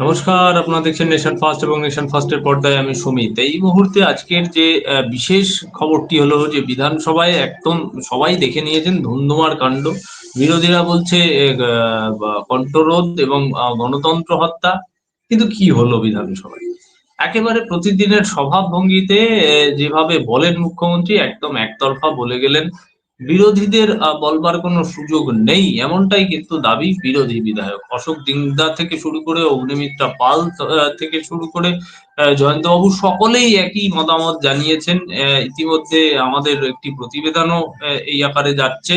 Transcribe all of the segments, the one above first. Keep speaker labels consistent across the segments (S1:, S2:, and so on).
S1: নমস্কার, আপনারা দেখছেন নেশন ফার্স্ট এবং নেশন ফার্স্টের পর্দায় আমি সুমিত। এই মুহূর্তে আজকের যে বিশেষ খবরটি হলো যে, বিধানসভায় একদম সবাই দেখে নিয়েছেন ধুন্ধুমার কাণ্ড। বিরোধীরা বলছে কণ্ঠরোধ এবং গণতন্ত্র হত্যা। কিন্তু কি হলো বিধানসভায়? একেবারে প্রতিদিনের স্বভাব ভঙ্গিতে যেভাবে বলেন মুখ্যমন্ত্রী, একদম একতরফা বলে গেলেন বিরোধীদের বলবার কোনো সুযোগ নেই। এমনটাই কিন্তু দাবি বিরোধী বিধায়ক। অশোক দিন্দা থেকে শুরু করে অগ্নিমিত্রা পাল থেকে শুরু করে জয়ন্তবাবু সকলেই একই মতামত জানিয়েছেন। ইতিমধ্যে আমাদের একটি প্রতিবেদনও এই আকারে যাচ্ছে।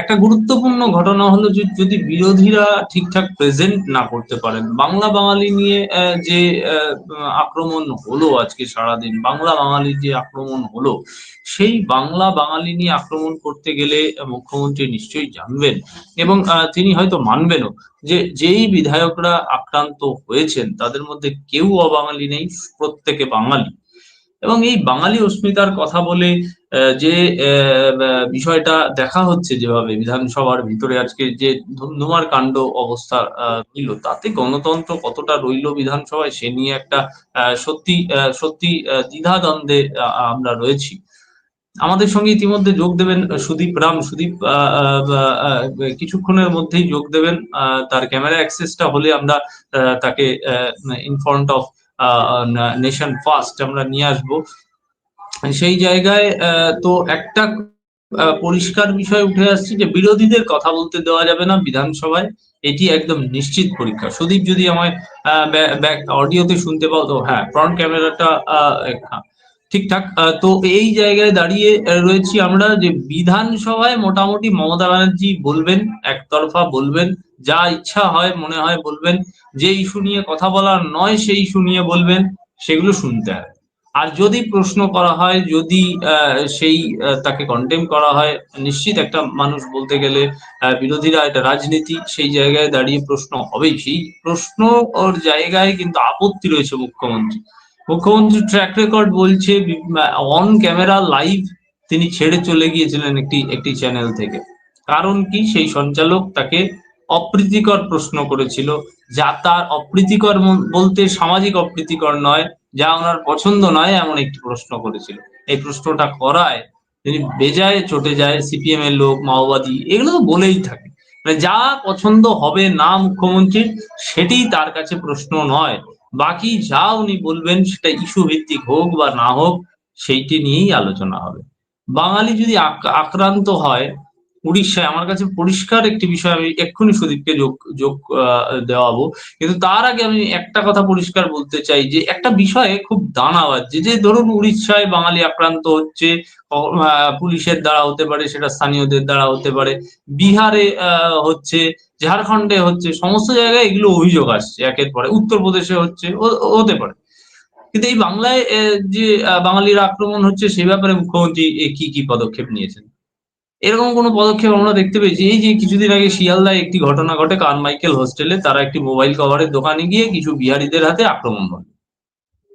S1: একটা গুরুত্বপূর্ণ ঘটনা হলো যে যদি বিরোধীরা ঠিকঠাক প্রেজেন্ট না করতে পারেন বাংলা বাঙালি নিয়ে যে আক্রমণ হলো আজকে সারাদিন, বাংলা বাঙালির যে আক্রমণ হলো, সেই বাংলা বাঙালি নিয়ে আক্রমণ করতে গেলে মুখ্যমন্ত্রী নিশ্চয়ই জানবেন এবং তিনি হয়তো মানবেনও যে যেই বিধায়করা আক্রান্ত হয়েছেন, তাদের মধ্যে কেউ অবাঙালি নেই, প্রত্যেকে বাঙালি। এবং এই বাঙালি অস্মিতার কথা বলে যে বিষয়টা দেখা হচ্ছে যেভাবে বিধানসভার ভিতরে আজকে যে ধুমধুমার কাণ্ড অবস্থা রইল তাতে গণতন্ত্র কতটা রইল বিধানসভায় সে নিয়ে একটা সত্যি সত্যি দ্বিধাদ্বন্দ্বে আমরা রয়েছি। আমাদের সঙ্গে ইতিমধ্যে যোগ দেবেন সুদীপ রাম। সুদীপ কিছুক্ষণের মধ্যেই যোগ দেবেন তার ক্যামেরা অ্যাক্সেসটা হলে আমরা তাকে in front of nation first আমরা নিয়ে আসব। সেই জায়গায় তো একটা পরিষ্কার বিষয় উঠে আসছে যে বিরোধীদের কথা বলতে দেওয়া যাবে না বিধানসভায়। এটি একদম নিশ্চিত পরীক্ষা। সুদীপ যদি আমায় অডিওতে শুনতে পাও তো হ্যাঁ ফ্রন্ট ক্যামেরাটা ঠিকঠাক তো এই জায়গায় দাঁড়িয়ে রয়েছি আমরা যে বিধানসভায় মোটামুটি মমতা ব্যানার্জি বলবেন, একতরফা বলবেন, যা ইচ্ছা হয়, মনে হয় বলবেন, যে ইস্যু নিয়ে কথা বলার নয়, সেই ইস্যু নিয়ে বলবেন, সেগুলো শুনতে হয় আর যদি প্রশ্ন করা হয়, যদি সেই তাকে কন্টেম করা হয়, নিশ্চিত একটা মানুষ বলতে গেলে বিরোধীরা এটা রাজনীতি, সেই জায়গায় দাঁড়িয়ে প্রশ্ন হবেই। সেই প্রশ্ন ওর জায়গায় কিন্তু আপত্তি রয়েছে মুখ্যমন্ত্রী। মুখ্যমন্ত্রী ট্র্যাক রেকর্ড বলছে অন ক্যামেরা লাইভ তিনি ছেড়ে চলে গিয়েছিলেন একটি একটি চ্যানেল থেকে। কারণ কি? সেই সঞ্চালক তাকে অপ্রীতিকর প্রশ্ন করেছিল, যা তার অপ্রীতিকর বলতে সামাজিক অপ্রীতিকর নয়, যা ওনার পছন্দ নয়, এমন একটি প্রশ্ন করেছিল। এই প্রশ্নটা করায়, তিনি বেজায় চটে যায় সিপিএম এর লোক, মাওবাদী, এগুলো তো বলেই থাকে। মানে যা পছন্দ হবে না মুখ্যমন্ত্রীর, সেটি তার কাছে প্রশ্ন নয়। বাকি যা উনি বলবেন সেটা ইস্যু ভিত্তিক হোক বা না হোক, সেইটি নিয়েই আলোচনা হবে। বাঙালি যদি আক- আক্রান্ত হয়, উড়িষ্যায়, আমার কাছে পরিষ্কার একটি বিষয়, আমি এক্ষুনি সুদীপকে যোগ যোগ দেওয়াবো। কিন্তু তার আগে আমি একটা কথা পরিষ্কার বলতে চাই যে, একটা বিষয়ে খুব দানা বাজছে যে ধরুন উড়িষ্যায় বাঙালি আক্রান্ত হচ্ছে পুলিশের দ্বারা হতে পারে, সেটা স্থানীয়দের দ্বারা হতে পারে, বিহারে হচ্ছে ঝাড়খণ্ডে হচ্ছে সমস্ত জায়গায় এগুলো অভিযোগ আসছে একের পরে। উত্তরপ্রদেশে হচ্ছে হতে পারে। কিন্তু এই বাংলায় যে বাঙালির আক্রমণ হচ্ছে সে ব্যাপারে মুখ্যমন্ত্রী কি কি পদক্ষেপ নিয়েছেন? এরকম কোনো পদক্ষেপ আমরা দেখতে পেয়েছি। এই যে কিছুদিন আগে শিয়ালদায় একটি ঘটনা ঘটে কারমাইকেল হোস্টেলে তারা একটি মোবাইল কভারের দোকানে গিয়ে কিছু বিহারিদের হাতে আক্রমণ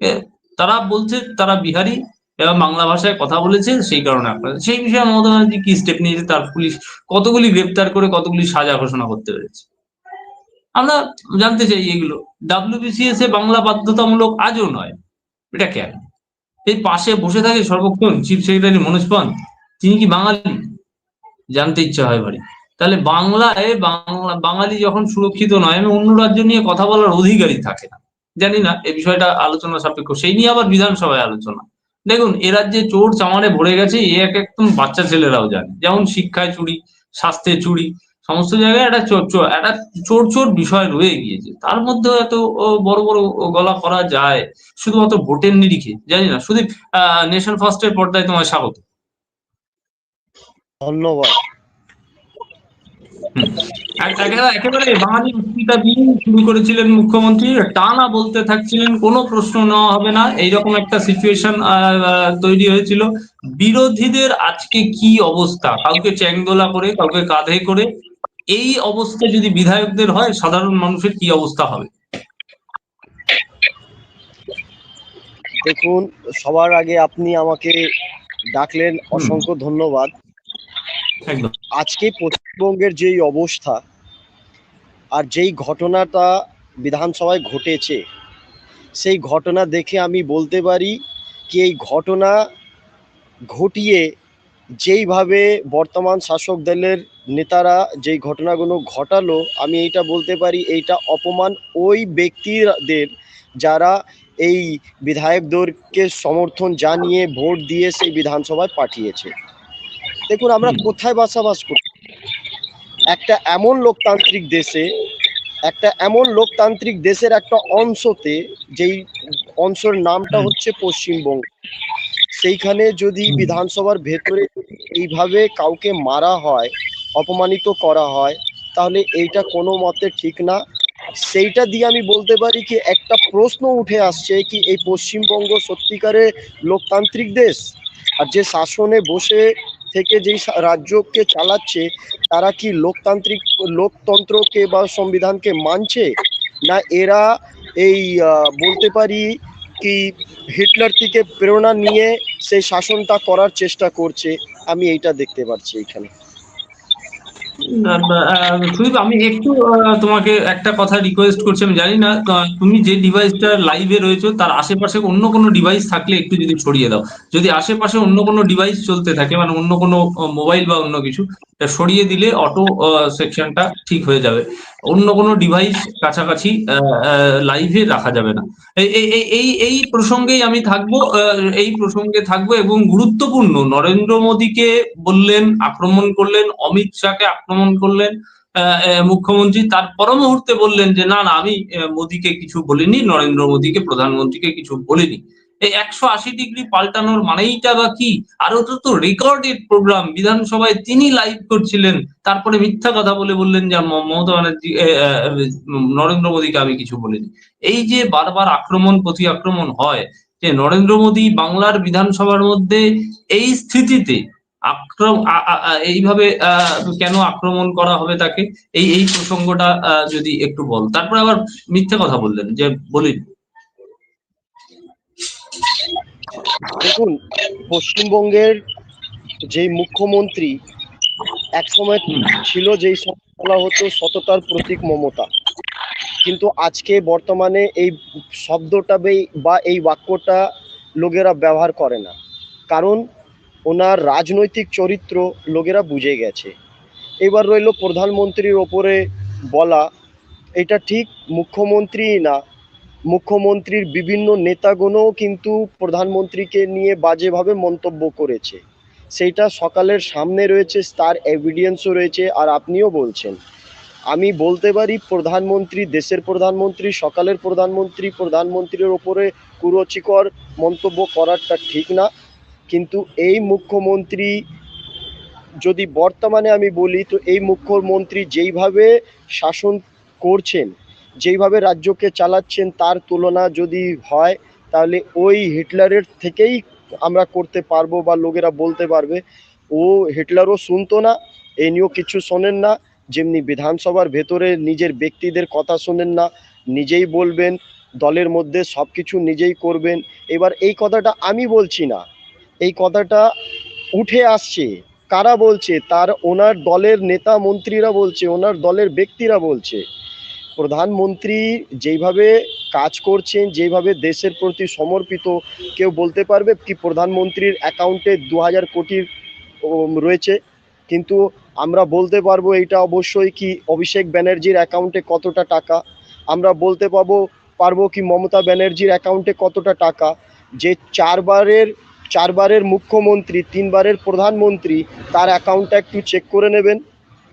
S1: এ, তারা বলছে তারা বিহারি এবং বাংলা ভাষায় কথা বলেছে সেই কারণে আক্রমণ সেই বিষয়ে মমতা ব্যানার্জি কি স্টেপ নিয়েছে তার পুলিশ কতগুলি গ্রেপ্তার করে কতগুলি সাজা ঘোষণা করতে পেরেছে? আমরা জানতে চাই এগুলো। ডাব্লিউবিসিএস এ বাংলা বাধ্যতামূলক আজও নয়, এটা কেন? এই পাশে বসে থাকে সর্বক্ষণ চিফ সেক্রেটারি মনোজ পন্ত তিনি কি বাঙালি? জানতে ইচ্ছা হয় ভারী। তাহলে বাংলায় বাংলা, বাঙালি যখন সুরক্ষিত নয়, আমি অন্য রাজ্য নিয়ে কথা বলার অধিকারই থাকে না। জানি না, এই বিষয়টা আলোচনা সাপেক্ষ। সেই নিয়ে আবার বিধানসভায় আলোচনা। দেখুন এরা যে চোর চামারে ভরে গেছে, এ এক একদম বাচ্চা ছেলেরাও জানে। যেমন শিক্ষায় চুরি, স্বাস্থ্যে চুরি, সমস্ত জায়গায় একটা চোর চোর, একটা চোর চোর বিষয় রয়ে গিয়েছে। তার মধ্যে এত বড় বড় গলা করা যায়। শুধুমাত্র ভোটের নিরিখে, জানি না। শুধু নেশন ফার্স্টের পর্দায় তোমায় স্বাগত।
S2: ধন্যবাদ।
S1: একেবারে বাঙালি অস্মিতা শুরু করেছিলেন মুখ্যমন্ত্রী। টানা বলতে থাকছিলেন, কোনো প্রশ্ন নেওয়া হবে না। এইরকম একটা সিচুয়েশন তৈরি হয়েছিল। বিরোধীদের আজকে কি অবস্থা? কাউকে চ্যাংদোলা করে, কাউকে কাঁধে করে, এই অবস্থা যদি বিধায়কদের হয়, সাধারণ মানুষের কি অবস্থা হবে?
S2: দেখুন, সবার আগে আপনি আমাকে ডাকলেন অসংখ্য ধন্যবাদ। আজকে পশ্চিমবঙ্গের যেই অবস্থা আর যেই ঘটনাটা বিধানসভায় ঘটেছে, সেই ঘটনা দেখে আমি বলতে পারি কি এই ঘটনা ঘটিয়ে যেইভাবে বর্তমান শাসক দলের নেতারা যেই ঘটনাগুলো ঘটালো, আমি এইটা বলতে পারি এইটা অপমান ওই ব্যক্তিদের যারা এই বিধায়কদেরকে সমর্থন জানিয়ে ভোট দিয়ে সেই বিধানসভায় পাঠিয়েছে। দেখুন আমরা কোথায় বসবাস করি? একটা এমন লোকতান্ত্রিক দেশে একটা এমন লোকতান্ত্রিক দেশের একটা অংশতে যেই অংশের নামটা হচ্ছে পশ্চিমবঙ্গ। সেইখানে যদি বিধানসভার ভেতরে এইভাবে কাউকে মারা হয় অপমানিত করা হয় তাহলে এইটা কোনো মতে ঠিক না। সেইটা দিয়ে আমি বলতে পারি কি একটা প্রশ্ন উঠে আসছে কি এই পশ্চিমবঙ্গ সত্যিকারে লোকতান্ত্রিক দেশ? আর যে শাসনে বসে থেকে যেই রাজ্যকে চালাচ্ছে, তারা কি লোকতান্ত্রিক, লোকতন্ত্রকে বা সংবিধানকে মানছে? না এরা এই বলতে পারি কি হিটলার থেকে প্রেরণা নিয়ে সেই শাসনটা করার চেষ্টা করছে? আমি এইটা দেখতে পাচ্ছি এখানে।
S1: সুদীপ আমি একটু তোমাকে একটা কথা রিকোয়েস্ট করছি, আমি জানি না তুমি যে ডিভাইসটা লাইভে রয়েছে, তার আশেপাশে অন্য কোনো ডিভাইস থাকলে একটু যদি ছড়িয়ে দাও। যদি আশেপাশে অন্য কোনো ডিভাইস চলতে থাকে মানে অন্য কোনো মোবাইল বা অন্য কিছু সরিয়ে দিলে অটো সেকশনটা ঠিক হয়ে যাবে। অন্য কোনো ডিভাইস কাছাকাছি লাইভে রাখা যাবে না। এই, এই- প্রসঙ্গেই আমি থাকব এই প্রসঙ্গে থাকব এবং গুরুত্বপূর্ণ, নরেন্দ্র মোদীকে বললেন, আক্রমণ করলেন, অমিত শাহকে আক্রমণ করলেন মুখ্যমন্ত্রী। তার পর মুহূর্তে বললেন যে, না না, আমি মোদীকে কিছু বলিনি, নরেন্দ্র মোদীকে, প্রধানমন্ত্রীকে কিছু বলিনি। এই একশো আশি ডিগ্রি পাল্টানোর মানেইটা বা কি? আর ওটা তো রেকর্ডেড প্রোগ্রাম। বিধানসভায় তিনি লাইভ করছিলেন। তারপরে মিথ্যা কথা বলে বললেন যে মমতা ব্যানার্জি নরেন্দ্র মোদীকে আমি কিছু বলিনি। এই যে বারবার আক্রমণ, প্রতি আক্রমণ হয়, যে নরেন্দ্র মোদী বাংলার বিধানসভার মধ্যে এই স্থিতিতে আক্রম এইভাবে কেন আক্রমণ করা হবে তাকে? এই এই প্রসঙ্গটা যদি একটু বল। তারপরে আবার মিথ্যে কথা বললেন যে বলিনি
S2: দেখুন পশ্চিমবঙ্গের যেই মুখ্যমন্ত্রী এক
S1: সময়
S2: ছিল যেই বলা হতো সততার প্রতীক মমতা। কিন্তু আজকে বর্তমানে এই শব্দটা বা এই বাক্যটা লোকেরা ব্যবহার করে না। কারণ ওনার রাজনৈতিক চরিত্র লোকেরা বুঝে গেছে। এবার রইল প্রধানমন্ত্রীর ওপরে বলা, এটা ঠিক মুখ্যমন্ত্রী না, মুখ্যমন্ত্রীর বিভিন্ন নেতাগণও কিন্তু প্রধানমন্ত্রীকে নিয়ে বাজেভাবে মন্তব্য করেছে। সেইটা সকালের সামনে রয়েছে, তার এভিডেন্সও রয়েছে, আর আপনিও বলছেন। আমি বলতে পারি, প্রধানমন্ত্রী, দেশের প্রধানমন্ত্রী, সকালের প্রধানমন্ত্রী, প্রধানমন্ত্রীর ওপরে কুরুচিকর মন্তব্য করাটা ঠিক না। কিন্তু এই মুখ্যমন্ত্রী যদি বর্তমানে আমি বলি, তো এই মুখ্যমন্ত্রী যেইভাবে শাসন করছেন, যেইভাবে রাজ্যকে চালাচ্ছেন, তার তুলনা যদি হয়, তাহলে ওই হিটলারের থেকেই আমরা করতে পারব বা লোকেরা বলতে পারবে, ও হিটলারও শুনতো না, এ নিয়েও কিছু শোনেন না, যেমনি বিধানসভার ভেতরে নিজের ব্যক্তিদের কথা শোনেন না, নিজেই বলবেন, দলের মধ্যে সব কিছু নিজেই করবেন। এবার এই কথাটা আমি বলছি না এই কথাটা উঠে আসছে। কারা বলছে? তার ওনার দলের নেতা মন্ত্রীরা বলছে, ওনার দলের ব্যক্তিরা বলছে। প্রধানমন্ত্রী যেইভাবে কাজ করছেন যেইভাবে দেশের প্রতি সমর্পিত, কেউ বলতে পারবে কি প্রধানমন্ত্রীর অ্যাকাউন্টে দু হাজার কোটির রয়েছে? কিন্তু আমরা বলতে পারব এটা অবশ্যই কি অভিষেক ব্যানার্জির অ্যাকাউন্টে কতটা টাকা? আমরা বলতে পারব পারব কি মমতা ব্যানার্জির অ্যাকাউন্টে কতটা টাকা? যে চারবারের চারবারের মুখ্যমন্ত্রী, তিনবারের প্রধানমন্ত্রী, তার অ্যাকাউন্টটা একটু চেক করে নেবেন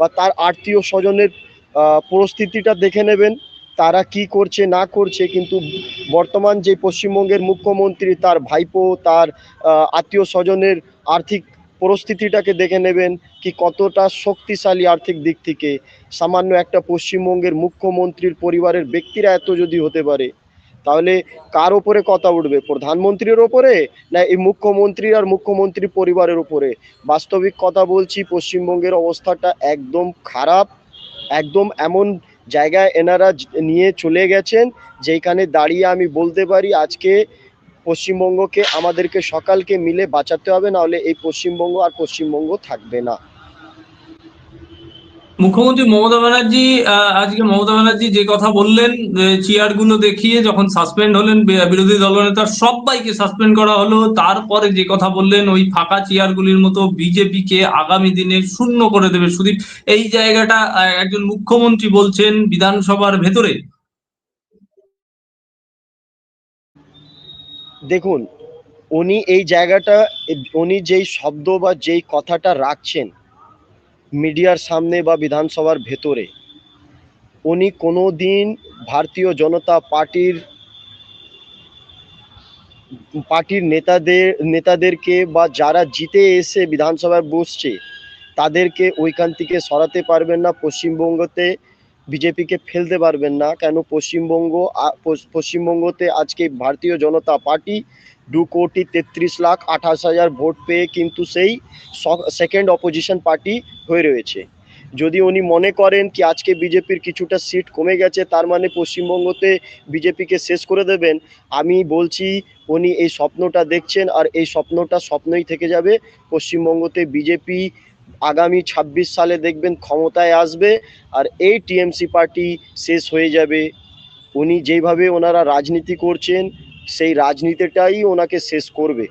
S2: বা তার আত্মীয় স্বজনের পরিস্থিতিটা দেখে নেবেন, তারা কি করছে, না করছে, কিন্তু বর্তমান যে পশ্চিমবঙ্গের মুখ্যমন্ত্রী, তার ভাইপো, তার আত্মীয় স্বজনের আর্থিক পরিস্থিতিটাকে দেখে নেবেন কি কতটা শক্তিশালী আর্থিক দিক থেকে। সামান্য একটা পশ্চিমবঙ্গের মুখ্যমন্ত্রীর পরিবারের ব্যক্তিরা এত যদি হতে পারে তাহলে কার ওপরে কথা উঠবে? প্রধানমন্ত্রীর ওপরে না এই মুখ্যমন্ত্রী আর মুখ্যমন্ত্রী পরিবারের উপরে? বাস্তবিক কথা বলছি, পশ্চিমবঙ্গের অবস্থাটা একদম খারাপ, একদম এমন জায়গায় এনারা নিয়ে চলে গেছেন যেখানে দাঁড়িয়ে আমি বলতে পারি আজকে পশ্চিমবঙ্গকে আমাদেরকে সকালকে মিলে বাঁচাতে হবে, নাহলে এই পশ্চিমবঙ্গ আর পশ্চিমবঙ্গ থাকবে না।
S1: মুখ্যমন্ত্রী মমতা ব্যানার্জি আজকে মমতা ব্যানার্জি যে কথা বললেন চেয়ারগুলো দেখিয়ে যখন সাসপেন্ড হলেন বিরোধী দলনেতা সবাইকে সাসপেন্ড করা হলো। তারপরে যে কথা বললেন, ওই ফাঁকা চেয়ার গুলির মতো বিজেপি কে আগামী দিনে শূন্য করে দেবে। সুদীপ, এই জায়গাটা একজন মুখ্যমন্ত্রী বলছেন বিধানসভার ভেতরে।
S2: দেখুন, উনি এই জায়গাটা উনি যেই শব্দ বা যেই কথাটা রাখছেন মিডিয়ার সামনে বা বিধানসভার ভেতরে। উনি কোনো দিন ভারতীয় জনতা পার্টির পার্টির নেতাদের, নেতাদেরকে বা যারা জিতে এসে বিধানসভায় বসছে, তাদেরকে ওইখান থেকে সরাতে পারবেন না, পশ্চিমবঙ্গতে বিজেপিকে ফেলতে পারবেন না। কেন? পশ্চিমবঙ্গ পশ্চিমবঙ্গতে আজকে ভারতীয় জনতা পার্টি দু কোটি তেত্রিশ লাখ আঠাশ হাজার ভোট পেয়ে কিন্তু সেই সেকেন্ড অপোজিশন পার্টি হয়ে রয়েছে। যদি উনি মনে করেন কি আজকে বিজেপির কিছুটা সিট কমে গেছে, তার মানে পশ্চিমবঙ্গতে বিজেপিকে শেষ করে দেবেন, আমি বলছি উনি এই স্বপ্নটা দেখছেন আর এই স্বপ্নটা স্বপ্নই থেকে যাবে। পশ্চিমবঙ্গতে বিজেপি আগামী ২৬ সালে দেখবেন ক্ষমতায় আসবে আর এই টিএমসি পার্টি শেষ হয়ে যাবে। উনি যেইভাবে ওনারা রাজনীতি করছেন সেই রাজনীতিটাই ওনাকে শেষ করবে।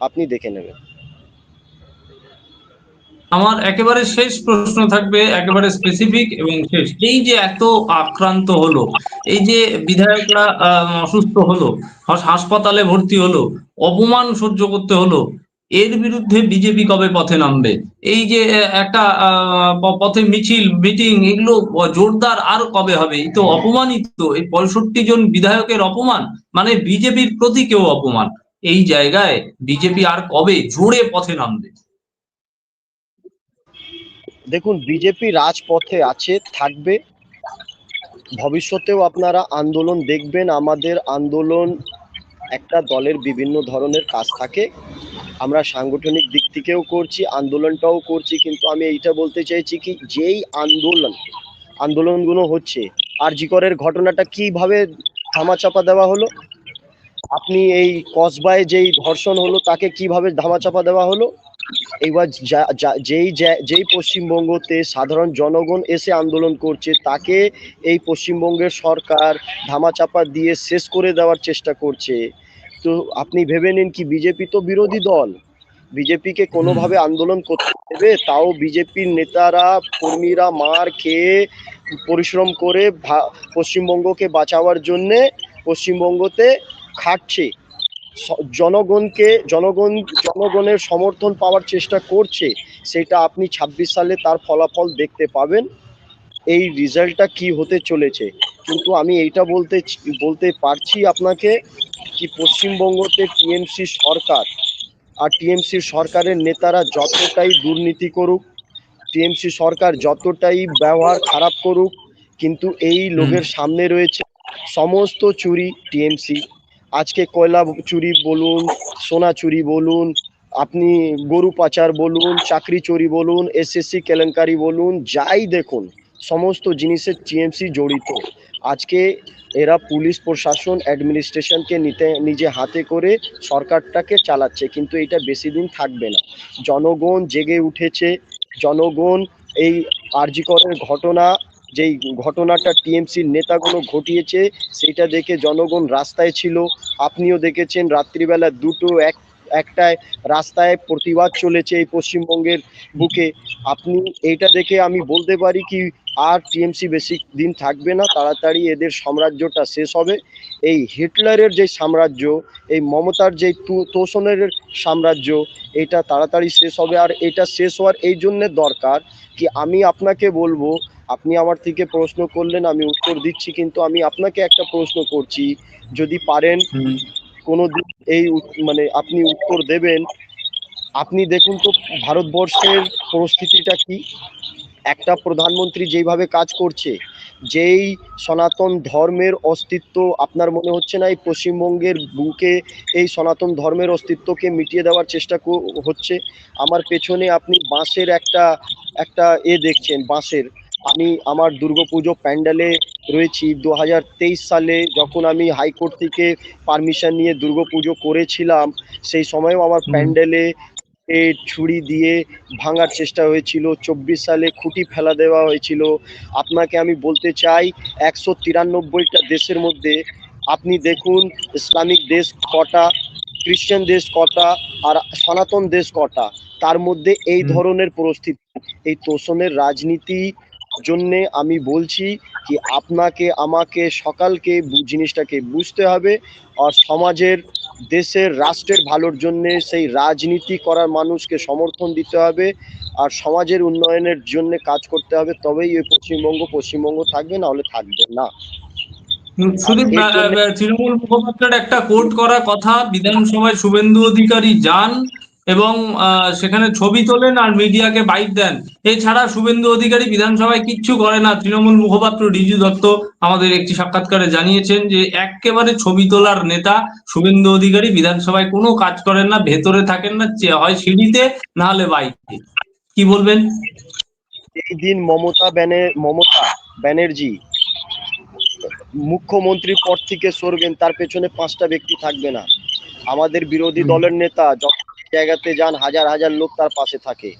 S2: আপনি দেখে নেবেন।
S1: আমার একেবারে শেষ প্রশ্ন থাকবে, একেবারে স্পেসিফিক এবং শেষ। এই যে এত আক্রান্ত হলো, এই যে বিধায়করা অসুস্থ হলো হাসপাতালে ভর্তি হলো, অপমান সহ্য করতে হলো এর বিরুদ্ধে বিজেপি কবে পথে নামবে? এই যে একটা পথে মিছিল মিটিং এগুলো জোরদার আর কবে হবে? এই তো অপমানিত। এই পঁয়ষট্টি জন বিধায়কের অপমান মানে বিজেপির প্রতি কেউ অপমান? এই জায়গায় বিজেপি আর কবে জোরে পথে নামবে?
S2: দেখুন বিজেপি রাজপথে আছে থাকবে। ভবিষ্যতেও আপনারা আন্দোলন দেখবেন। আমাদের আন্দোলন একটা দলের বিভিন্ন ধরনের কাজ থাকে। আমরা সাংগঠনিক দিক থেকেও করছি, আন্দোলনটাও করছি, কিন্তু আমি এইটা বলতে চাইছি কি, যেই আন্দোলন, আন্দোলনগুলো হচ্ছে আর আরজিকরের ঘটনাটা কীভাবে ধামাচাপা দেওয়া হলো? আপনি এই কসবায় যেই ধর্ষণ হলো, তাকে কীভাবে ধামাচাপা দেওয়া হলো? এবার যেই যেই পশ্চিমবঙ্গতে সাধারণ জনগণ এসে আন্দোলন করছে, তাকে এই পশ্চিমবঙ্গের সরকার ধামাচাপা দিয়ে শেষ করে দেওয়ার চেষ্টা করছে। তো আপনি ভেবে নিন কি বিজেপি তো বিরোধী দল। বিজেপিকে কোনোভাবে আন্দোলন করতে দেবে তাও বিজেপির নেতারা কর্মীরা মার খেয়ে পরিশ্রম করে পশ্চিমবঙ্গকে বাঁচাবার জন্যে পশ্চিমবঙ্গতে খাটছে। জনগণকে জনগণ জনগণের সমর্থন পাওয়ার চেষ্টা করছে সেটা আপনি ২৬ সালে তার ফলাফল দেখতে পাবেন। এই রেজাল্টটা কি হতে চলেছে? কিন্তু আমি এইটা বলতে বলতে পারছি আপনাকে কি পশ্চিমবঙ্গতে টিএমসি সরকার? আর টিএমসি সরকারের নেতারা যতটাই দুর্নীতি করুক টিএমসি সরকার যতটাই ব্যবহার খারাপ করুক কিন্তু এই লোকের সামনে রয়েছে সমস্ত চুরি টিএমসি। আজকে কয়লা চুরি বলুন সোনা চুরি বলুন আপনি গরু পাচার বলুন চাকরি চুরি বলুন এসএসসি কেলেঙ্কারি বলুন যাই দেখুন সমস্ত জিনিসের টিএমসি জড়িত। আজকে এরা পুলিশ প্রশাসন অ্যাডমিনিস্ট্রেশনকে নিতে, নিজে হাতে করে সরকারটাকে চালাচ্ছে, কিন্তু এটা বেশি দিন থাকবে না। জনগণ জেগে উঠেছে, জনগণ এই আরজিকরের ঘটনা, যেই ঘটনাটা টিএমসির নেতাগুলো ঘটিয়েছে, সেটা দেখে জনগণ রাস্তায় ছিল। আপনিও দেখেছেন রাত্রিবেলা দুটো এক, একটায় রাস্তায় প্রতিবাদ চলেছে এই পশ্চিমবঙ্গের বুকে। আপনি এইটা দেখে আমি বলতে পারি কি আর টিএমসি বেশি দিন থাকবে না তাড়াতাড়ি এদের সাম্রাজ্যটা শেষ হবে। এই হিটলারের যে সাম্রাজ্য এই মমতার যে তু- তোষণের সাম্রাজ্য এটা তাড়াতাড়ি শেষ হবে। আর এটা শেষ হওয়ার এই জন্যে দরকার কি আমি আপনাকে বলব আপনি আমার থেকে প্রশ্ন করলেন আমি উত্তর দিচ্ছি কিন্তু আমি আপনাকে একটা প্রশ্ন করছি। যদি পারেন কোনো দিন এই মানে আপনি উত্তর দেবেন। আপনি দেখুন তো ভারতবর্ষের পরিস্থিতিটা কি? একটা প্রধানমন্ত্রী যেইভাবে কাজ করছে যেই সনাতন ধর্মের অস্তিত্ব আপনার মনে হচ্ছে না এই পশ্চিমবঙ্গের বুকে এই সনাতন ধর্মের অস্তিত্বকে মিটিয়ে দেওয়ার চেষ্টা হচ্ছে? আমার পেছনে আপনি বাঁশের একটা একটা এ দেখছেন বাঁশের। আমি আমার দুর্গাপুজো প্যান্ডেলে রয়েছি। দু হাজার তেইশ সালে যখন আমি হাইকোর্ট থেকে পারমিশন নিয়ে দুর্গাপুজো করেছিলাম সেই সময়ও আমার প্যান্ডেলে ছুরি দিয়ে ভাঙার চেষ্টা হয়েছিল। চব্বিশ সালে খুঁটি ফেলা দেওয়া হয়েছিল। আপনাকে আমি বলতে চাই একশো তিরানব্বইটা দেশের মধ্যে আপনি দেখুন ইসলামিক দেশ কটা খ্রিস্টান দেশ কটা আর সনাতন দেশ কটা। তার মধ্যে এই ধরনের পরিস্থিতি। এই তোষণের রাজনীতি জন্যে আমি বলছি কি আপনাকে আমাকে সকালকে জিনিসটাকে বুঝতে হবে। আর সমাজের দেশের রাষ্ট্রের ভালোর জন্য সেই রাজনীতি করার মানুষকে সমর্থন দিতে হবে আর সমাজের উন্নয়নের জন্য কাজ করতে হবে। তবেই এই পশ্চিমবঙ্গ পশ্চিমবঙ্গ থাকবে না। হলে থাকবে না
S1: তৃণমূল মুখপাত্রের একটা কোর্ট করা কথা। বিধানসভায় শুভেন্দু অধিকারী যান। এবং আহ, সেখানে ছবি তোলেন আর মিডিয়াকে বাইট দেন। এছাড়া শুভেন্দু অধিকারী বিধানসভায় কিচ্ছু করে না। তৃণমূল মুখপাত্র রিজু দত্ত আমাদের একটি সাক্ষাৎকারে জানিয়েছেন যে একেবারে ছবি তোলার নেতা শুভেন্দু অধিকারী বিধানসভায় কোনো কাজ করেন না ভেতরে থাকেন না হয় সিঁড়িতে না হলে বাইরে কি বলবেন?
S2: এই দিন মমতা ব্যানে মমতা ব্যানার্জি মুখ্যমন্ত্রীর পদ থেকে সরবেন তার পেছনে পাঁচটা ব্যক্তি থাকবে না। আমাদের বিরোধী দলের নেতা যত জায়গাতে যান, হাজার হাজার লোক তার পাশে থাকে।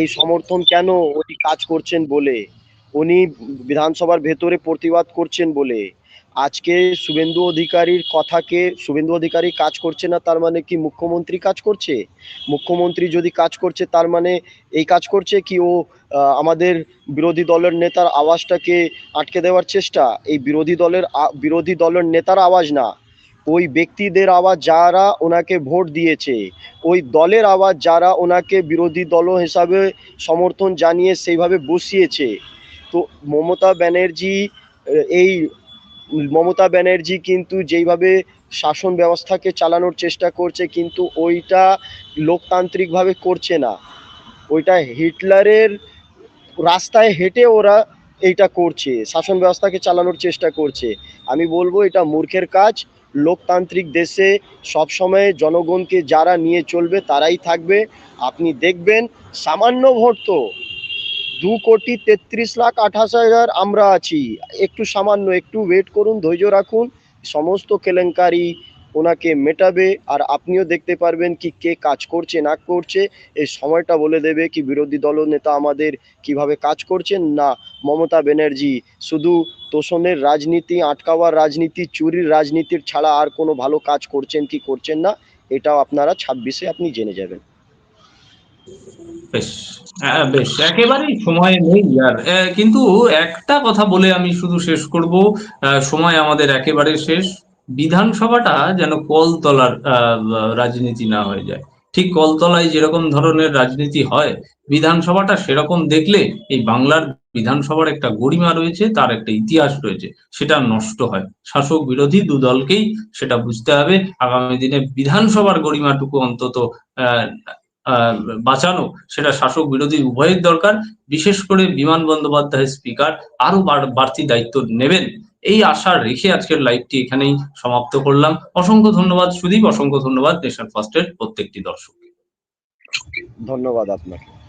S2: এই সমর্থন কেন উনি কাজ করছেন বলে? উনি বিধানসভার ভেতরে প্রতিবাদ করছেন বলে। আজকে শুভেন্দু অধিকারীর কথাকে, শুভেন্দু অধিকারী কাজ করছে না, তার মানে কি মুখ্যমন্ত্রী কাজ করছে? মুখ্যমন্ত্রী যদি কাজ করছে, তার মানে এই কাজ করছে কি ও আমাদের বিরোধী দলের নেতার আওয়াজটাকে আটকে দেওয়ার চেষ্টা? এই বিরোধী দলের বিরোধী দলের নেতার আওয়াজ না। ওই ব্যক্তিদের আওয়াজ যারা ওনাকে ভোট দিয়েছে, ওই দলের আওয়াজ যারা ওনাকে বিরোধী দল হিসাবে সমর্থন জানিয়ে সেইভাবে বসিয়েছে। তো মমতা ব্যানার্জি, এই মমতা ব্যানার্জি কিন্তু যেইভাবে শাসন ব্যবস্থাকে চালানোর চেষ্টা করছে, কিন্তু ওইটা লোকতান্ত্রিকভাবে করছে না। ওইটা হিটলারের রাস্তায় হেঁটে ওরা এইটা করছে, শাসন ব্যবস্থাকে চালানোর চেষ্টা করছে। আমি বলব এটা মূর্খের কাজ লোকতান্ত্রিক দেশে সবসময় জনগণকে যারা নিয়ে চলবে, তারাই থাকবে। আপনি দেখবেন সামান্য ভোট তো, দু কোটি তেত্রিশ লাখ আঠাশ হাজার আমরা আছি। একটু সামান্য, একটু ওয়েট করুন, ধৈর্য রাখুন। সমস্ত কেলেঙ্কারি ওনাকে মেটাবে আর আপনিও দেখতে পারবেন কি কে কাজ করছে, না করছে। এই সময়টা বলে দেবে কি বিরোধী দল নেতা আমাদের কীভাবে কাজ করছেন। না, মমতা ব্যানার্জি, শুধু তোষণের রাজনীতি, আটকাওয়ার রাজনীতি, চুরির রাজনীতির ছাড়া আর কোনো ভালো কাজ করছেন কি করছেন না, এটাও আপনারা ছাব্বিশে আপনি জেনে যাবেন।
S1: বেশ হ্যাঁ বেশ, একেবারেই সময় নেই আর কিন্তু একটা কথা বলে আমি শুধু শেষ করব। সময় আমাদের একেবারে শেষ। বিধানসভাটা যেন কলতলার রাজনীতি না হয়ে যায়। ঠিক কলতলায় যেরকম ধরনের রাজনীতি হয়, বিধানসভাটা সেরকম দেখলে এই বাংলার বিধানসভার একটা গরিমা রয়েছে, তার একটা ইতিহাস রয়েছে, সেটা নষ্ট হয়। শাসক বিরোধী দু দলকেই সেটা বুঝতে হবে। আগামী দিনে বিধানসভার গরিমাটুকু অন্তত বাঁচানো, সেটা শাসক বিরোধী উভয়ের দরকার। বিশেষ করে বিমান বন্দ্যোপাধ্যায় স্পিকার আরও বাড়- বাড়তি দায়িত্ব নেবেন। এই আশা রেখে আজকের লাইভটি এখানেই সমাপ্ত করলাম। অসংখ্য ধন্যবাদ, সুদীপ। অসংখ্য ধন্যবাদ নেশন ফার্স্টের প্রত্যেকটি দর্শক
S2: ধন্যবাদ আপনাকে।